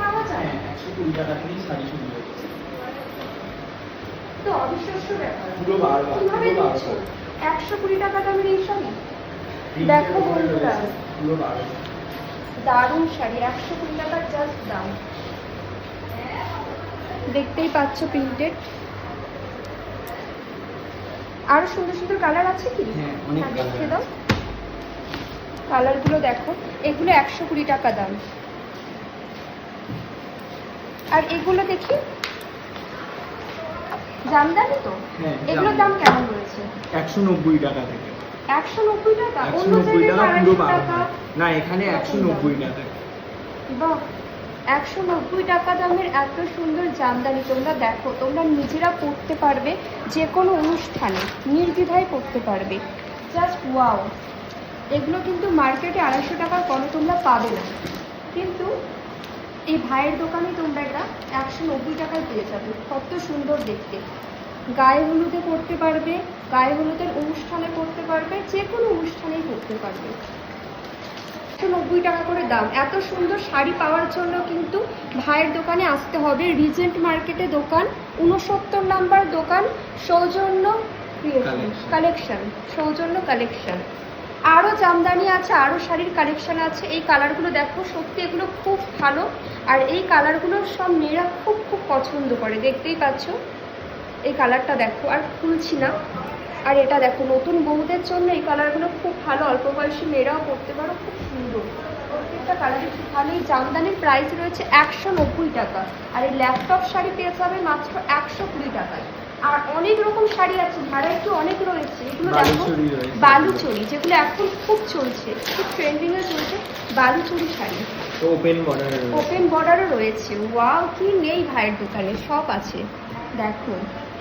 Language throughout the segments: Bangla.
পাওয়া যায়? একশো কুড়ি টাকা থেকেই শাড়ি শুরু হচ্ছে তো অবিশ্বাস্য ব্যাপার। পুরো বারবার কীভাবে পুরো দিচ্ছ? বারবার একশো কুড়ি টাকা দামের এই শাড়ি? দেখো বন্ধুরা। পুরো বারবার দারুণ শাড়ি একশো কুড়ি টাকার জাস্ট দাম। দেখতেই পাচ্ছ প্রিন্টেড আরও সুন্দর সুন্দর কালার আছে কি? হ্যাঁ, হ্যাঁ, দেখিয়ে দাও। কালারগুলো দেখো। এগুলো একশো কুড়ি টাকা দাম। আর এগুলো দেখি? জামদানি তো? হ্যাঁ এগুলোর দাম কেমন রয়েছে? একশো নব্বই টাকা থেকে। একশো নব্বই টাকা? একশো নব্বই টাকা পুরো টাকা? না এখানে একশো নব্বই টাকা। বাহ একশো নব্বই টাকা দামের এত সুন্দর জামদানি তোমরা দেখো তোমরা নিজেরা পড়তে পারবে যে কোনো অনুষ্ঠানে নির্দ্বিধায় পড়তে পারবে। জাস্ট ওয়াও এগুলো কিন্তু মার্কেটে আড়াইশো টাকার কমে তোমরা পাবে না। কিন্তু এই ভাইয়ের দোকানে তোমরা এটা একশো নব্বই টাকায় পেয়ে যাবে। কত সুন্দর দেখতে। গায়ে হলুদে পড়তে পারবে গায়ে হলুদের অনুষ্ঠানে পড়তে পারবে যে কোনো অনুষ্ঠানেই পড়তে পারবে। একশো নব্বই টাকা করে দাম। এত সুন্দর শাড়ি পাওয়ার জন্য কিন্তু ভাইয়ের দোকানে আসতে হবে। রিজেন্ট মার্কেটে দোকান উনসত্তর নাম্বার দোকান সৌজন্য কালেকশন সৌজন্য কালেকশন। আরও জামদানি আছে আরও শাড়ির কালেকশন আছে। এই কালারগুলো দেখো সত্যি এগুলো খুব ভালো। আর এই কালারগুলো সব মেয়েরা খুব খুব পছন্দ করে। দেখতেই পাচ্ছ? এই কালারটা দেখো আর খুলছি না। আর এটা দেখো নতুন বউদের জন্য এই কালারগুলো খুব ভালো। অল্প বয়সী মেয়েরাও পরতে পারো খুব সুন্দর। প্রত্যেকটা কালারই খুব ভালো এই জামদানির প্রাইস রয়েছে একশো নব্বই টাকা। আর এই ল্যাপটপ শাড়ি পেয়ে যাবে মাত্র একশো কুড়ি টাকায়। আর অনেক রকম শাড়ি আছে ভ্যারাইটি অনেক রয়েছে। এগুলো দেখো। বালুচরি যেগুলো এখন খুব চলছে খুব ট্রেন্ডিংয়ে চলছে Baluchari sari. Open border open বর্ডারও রয়েছে। ওয়াও কি নেই ভাইয়ের দোকানে? সব আছে। দেখো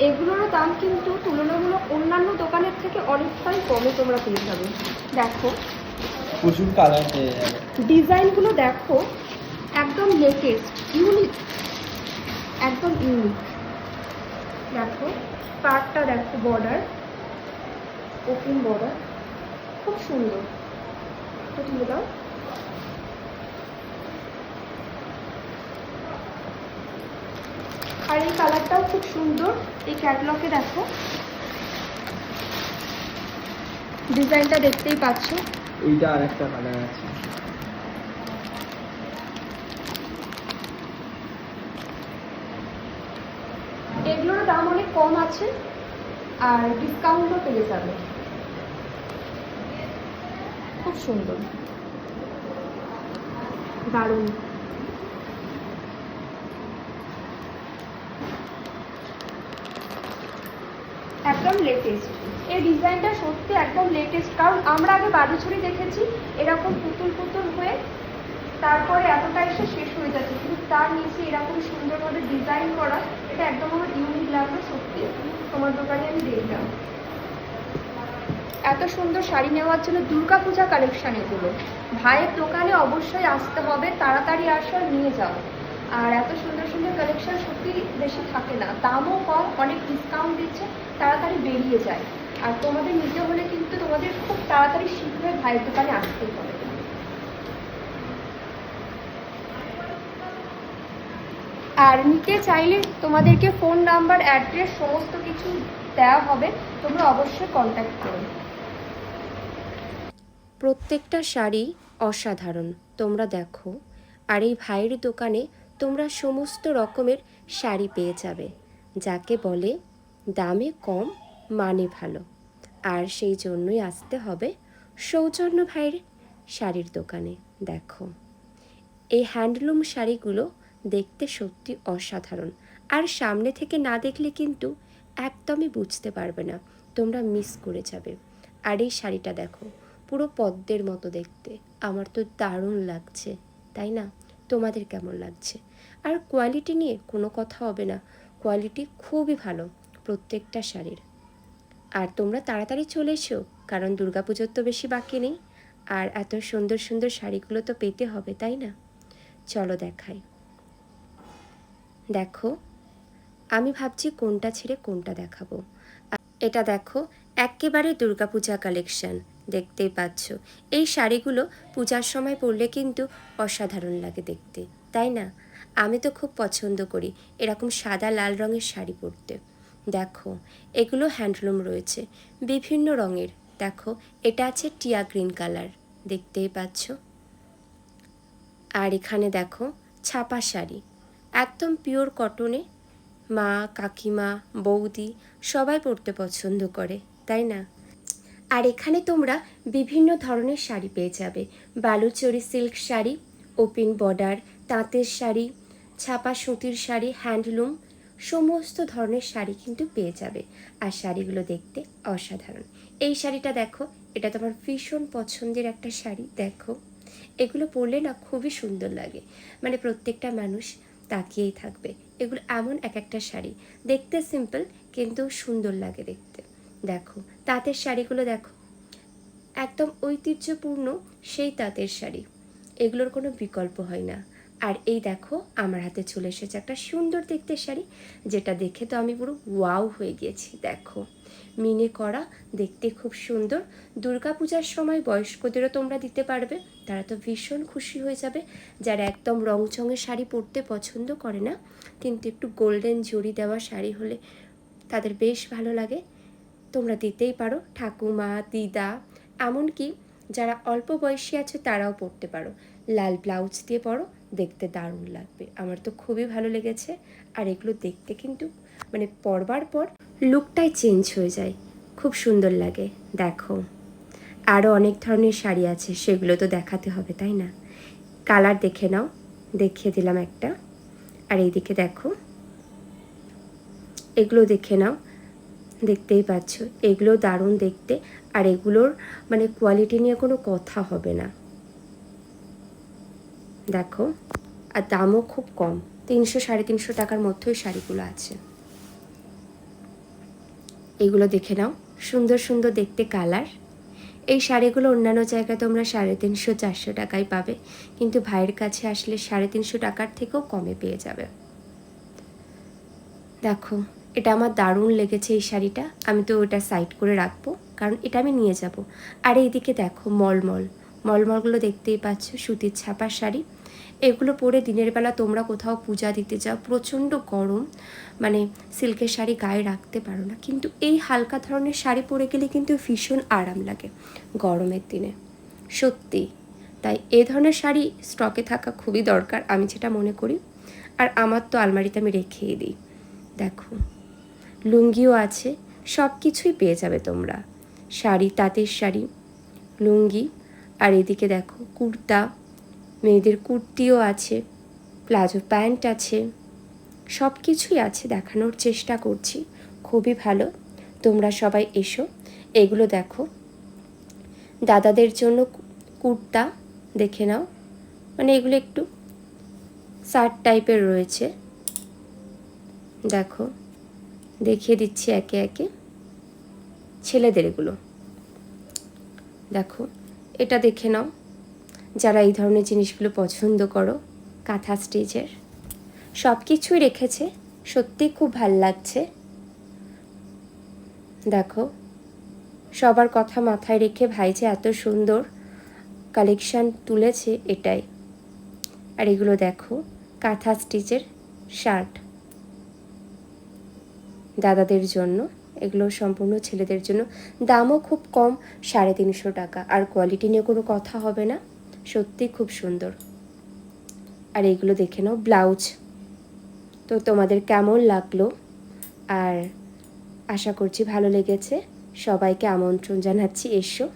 এগুলোরও দাম কিন্তু তুলনামূলক অন্যান্য দোকানের থেকে অনেকটাই কমে তোমরা পেয়ে যাবে। দেখো প্রচুর কালার পেয়ে যাবে। ডিজাইনগুলো দেখো একদম লেটেস্ট ইউনিক একদম ইউনিক দেখো পার্টটা দেখো বর্ডার ওপেন বর্ডার খুব সুন্দর। তুলে দাও। আর এই কালারটাও খুব সুন্দর। এই ক্যাটলগে দেখো। ডিজাইনটা দেখতেই পাচ্ছ। এইটা আর একটা কালার আছে। এগুলোর দাম অনেক কম আছে আর ডিসকাউন্টও পেয়ে যাবে। খুব সুন্দর। দারুণ। একদম লেটেস্ট এই ডিজাইনটা সত্যি একদম লেটেস্ট কারণ আমরা আগে বালুচুরি দেখেছি, এরকম পুতুল পুতুল হয়ে তারপরে এতটা এসে শেষ হয়ে যাচ্ছে। কিন্তু তার নিচে এরকম সুন্দরভাবে ডিজাইন করা, এটা একদম আমার ইউনিক লাগল সত্যি। তোমার দোকানে আমি দেখলাম। এত সুন্দর শাড়ি নেওয়ার জন্য দুর্গাপূজা কালেকশান এগুলো। ভাইয়ের দোকানে অবশ্যই আসতে হবে, তাড়াতাড়ি আসো নিয়ে যাও। আর এত সুন্দর কালেকশন সত্যি বেশি থাকে না। দামও কম, অনেক ডিসকাউন্ট দিচ্ছে, তাড়াতাড়ি বেরিয়ে যায়। আর তোমাদের নিতে হলে কিন্তু তোমাদের খুব তাড়াতাড়ি শীঘ্রই ভাইয়ের দোকানে আসতেই হবে। আর নিতে চাইলে তোমাদেরকে ফোন নাম্বার অ্যাড্রেস সমস্ত কিছু দেওয়া হবে। তোমরা অবশ্যই কন্ট্যাক্ট করো। প্রত্যেকটা শাড়ি অসাধারণ, তোমরা দেখো। আর এই ভাইয়ের দোকানে তোমরা সমস্ত রকমের শাড়ি পেয়ে যাবে, যাকে বলে দামে কম মানে ভালো। আর সেই জন্যই আসতে হবে সৌজন্য ভাইয়ের শাড়ির দোকানে। দেখো, এই হ্যান্ডলুম শাড়িগুলো দেখতে সত্যি অসাধারণ। আর সামনে থেকে না দেখলে কিন্তু একদমই বুঝতে পারবে না, তোমরা মিস করে যাবে। আর এই শাড়িটা দেখো, পুরো পদ্মের মতো দেখতে। আমার তো দারুণ লাগছে, তাই না? তোমাদের কেমন লাগছে? আর কোয়ালিটি নিয়ে কোনো কথা হবে না। কোয়ালিটি খুবই ভালো, প্রত্যেকটা শাড়ির। আর তোমরা তাড়াতাড়ি চলে এসো, কারণ দুর্গাপুজোর তো বেশি বাকি নেই। আর এত সুন্দর সুন্দর শাড়িগুলো তো পেতে হবে, তাই না? চলো দেখাই। দেখো, আমি ভাবছি কোনটা ছেড়ে কোনটা দেখাবো। এটা দেখো, একেবারে দুর্গাপূজা কালেকশন দেখতেই পাচ্ছ। এই শাড়িগুলো পূজার সময় পরলে কিন্তু অসাধারণ লাগে দেখতে, তাই না? আমি তো খুব পছন্দ করি এরকম সাদা লাল রঙের শাড়ি পরতে। দেখো, এগুলো হ্যান্ডলুম রয়েছে, বিভিন্ন রঙের। দেখো, এটা আছে টিয়া গ্রিন কালার, দেখতেই পাচ্ছ? আর এখানে দেখো, ছাপা শাড়ি, একদম পিওর কটনে মা, কাকিমা, বৌদি সবাই পরতে পছন্দ করে, তাই না? আর এখানে তোমরা বিভিন্ন ধরনের শাড়ি পেয়ে যাবে। Baluchari silk sari, open border, তাঁতের শাড়ি, ছাপা সুতির শাড়ি, হ্যান্ডলুম, সমস্ত ধরনের শাড়ি কিন্তু পেয়ে যাবে। আর শাড়িগুলো দেখতে অসাধারণ। এই শাড়িটা দেখো, এটা তোমার ভীষণ পছন্দের একটা শাড়ি, দেখো। এগুলো পরলে না খুবই সুন্দর লাগে। মানে প্রত্যেকটা মানুষ তাকিয়েই থাকবে। এগুলো এমন এক একটা শাড়ি। দেখতে সিম্পল কিন্তু সুন্দর লাগে দেখতে। দেখো, তাঁতের শাড়িগুলো দেখো। একদম ঐতিহ্যপূর্ণ সেই তাঁতের শাড়ি। এগুলোর কোনো বিকল্প হয় না। আর এই দেখো, আমার হাতে চলে এসেছে একটা সুন্দর দেখতে শাড়ি, যেটা দেখে তো আমি পুরো ওয়াও হয়ে গিয়েছি। দেখো, মিনে করা, দেখতে খুব সুন্দর। দুর্গাপূজার সময় বয়স্কদেরও তোমরা দিতে পারবে। তারা তো ভীষণ খুশি হয়ে যাবে। যারা একদম রংচঙের শাড়ি পরতে পছন্দ করে না, কিন্তু একটু গোল্ডেন জড়ি দেওয়া শাড়ি হলে তাদের বেশ ভালো লাগে। তোমরা দিতেই পারো, ঠাকুমা, দিদা, এমনকি যারা অল্প বয়সী আছে তারাও পরতে পারো। লাল ব্লাউজ দিয়ে পরো, দেখতে দারুণ লাগবে। আমার তো খুবই ভালো লেগেছে। আর এগুলো দেখতে কিন্তু মানে পরবার পর লুকটাই চেঞ্জ হয়ে যায়। খুব সুন্দর লাগে, দেখো। আরও অনেক ধরনের শাড়ি আছে, সেগুলো তো দেখাতে হবে, তাই না? কালার দেখে নাও, দেখিয়ে দিলাম একটা। আর এইদিকে দেখো, এগুলো দেখে নাও। দেখতেই পাচ্ছ। এগুলো দারুণ দেখতে। আর এগুলোর মানে কোয়ালিটি নিয়ে কোনো কথা হবে না। দেখো, আর দামও খুব কম। তিনশো, সাড়ে তিনশো টাকার মধ্যেই শাড়িগুলো আছে। এগুলো দেখে নাও। সুন্দর সুন্দর দেখতে কালার এই শাড়িগুলো অন্যান্য জায়গায় তোমরা সাড়ে তিনশো, চারশো টাকায় পাবে। কিন্তু ভাইয়ের কাছে আসলে সাড়ে তিনশো টাকার থেকেও কমে পেয়ে যাবে। দেখো এটা আমার দারুণ লেগেছে এই শাড়িটা। আমি তো ওটা সাইড করে রাখব, কারণ এটা আমি নিয়ে যাব। আর এইদিকে দেখো মলমল। মলমলগুলো দেখতেই পাচ্ছ, সুতির ছাপার শাড়ি। এগুলো পরে দিনের বেলা তোমরা কোথাও পূজা দিতে যাও, প্রচণ্ড গরম। মানে সিল্কের শাড়ি গায়ে রাখতে পারো না। কিন্তু এই হালকা ধরনের শাড়ি পরে গেলে কিন্তু ভীষণ আরাম লাগে গরমের দিনে। সত্যি। তাই এ ধরনের শাড়ি স্টকে থাকা খুবই দরকার, আমি যেটা মনে করি। আর আমার তো আলমারিতে আমি রেখেই দিই। দেখো। লুঙ্গিও আছে, সব কিছুই পেয়ে যাবে তোমরা। শাড়ি, তাঁতের শাড়ি, লুঙ্গি, আর এদিকে দেখো, কুর্তা, মেয়েদের কুর্তিও আছে, প্লাজো প্যান্ট আছে, সব কিছুই আছে, দেখানোর চেষ্টা করছি, খুবই ভালো। তোমরা সবাই এসো, এগুলো দেখো। দাদাদের জন্য কুর্তা দেখে নাও। মানে এগুলো একটু শার্ট টাইপের রয়েছে। দেখো। দেখিয়ে দিচ্ছি একে একে ছেলেদের এগুলো। দেখো, এটা দেখে নাও। যারা এই ধরনের জিনিসগুলো পছন্দ করো, কাঁথা স্টিচের সব কিছুই রেখেছে। সত্যি খুব ভালো লাগছে। দেখো, সবার কথা মাথায় রেখে ভাই যে এত সুন্দর কালেকশান তুলেছে এটাই। আর এগুলো দেখো, কাঁথা স্টিচের শার্ট। দাদাদের জন্য, এগুলো সম্পূর্ণ ছেলেদের জন্য। দামও খুব কম, সাড়ে তিনশো টাকা। আর কোয়ালিটি নিয়ে কোনো কথা হবে না। সত্যি খুব সুন্দর। আর এগুলো দেখে নাও, ব্লাউজ। তো তোমাদের কেমন লাগল? আর আশা করছি ভালো লেগেছে। সবাইকে আমন্ত্রণ জানাচ্ছি, এসো।